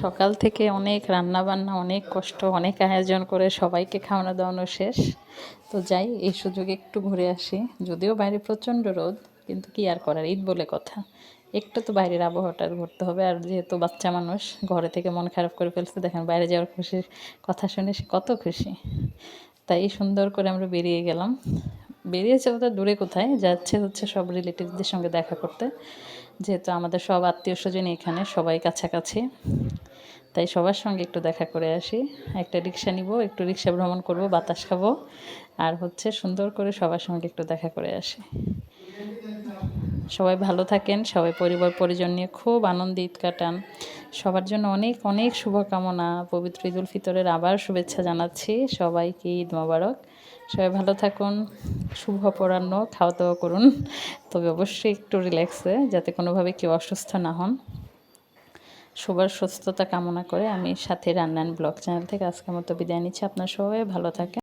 সকাল থেকে অনেক রান্না বান্না অনেক কষ্ট, অনেক আয়োজন করে সবাইকে খাওয়ানো দাওয়ানো শেষ। তো যাই, এই সুযোগে একটু ঘুরে আসি। যদিও বাইরে প্রচণ্ড রোদ, কিন্তু কি আর করার, ঈদ বলে কথা। একটু তো বাইরের আবহাওয়াটা ঘুরতে হবে, আর যেহেতু বাচ্চা মানুষ, ঘরে থেকে মন খারাপ করে ফেলছে, দেখেন বাইরে যাওয়ার খুশির কথা শুনে সে কত খুশি। তাই সুন্দর করে আমরা বেরিয়ে গেলাম। বেরিয়েছে ওটা দূরে কোথায়, যাচ্ছে হচ্ছে সব রিলেটিভদের সঙ্গে দেখা করতে। যেহেতু আমাদের সব আত্মীয় স্বজন এখানে, সবাই কাছাকাছি। তাই সবার সঙ্গে একটু দেখা করে আসি। একটা রিক্সা নিব, একটু রিক্সা ভ্রমণ করব, বাতাস খাব আর হচ্ছে সুন্দর করে সবার সঙ্গে একটু দেখা করে আসি। সবাই ভালো থাকেন, সবাই পরিবার পরিজন নিয়ে খুব আনন্দে ঈদ কাটান। সবার জন্য অনেক অনেক শুভকামনা। পবিত্র ঈদ উল ফিতরের আবার শুভেচ্ছা জানাচ্ছি। সবাইকে ঈদ মোবারক। সবাই ভালো থাকুন, শুভ অপরাহ্ন খাওয়া দাওয়া করুন। তবে অবশ্যই একটু রিল্যাক্সে যাতে কোনোভাবে কেউ অসুস্থ না হন। সবার সুস্থতা কামনা করে আমি সাথে রান্নান ব্লগ চ্যানেল থেকে আজকের মতো বিদায় নিচ্ছি। আপনার সবাই ভালো থাকেন।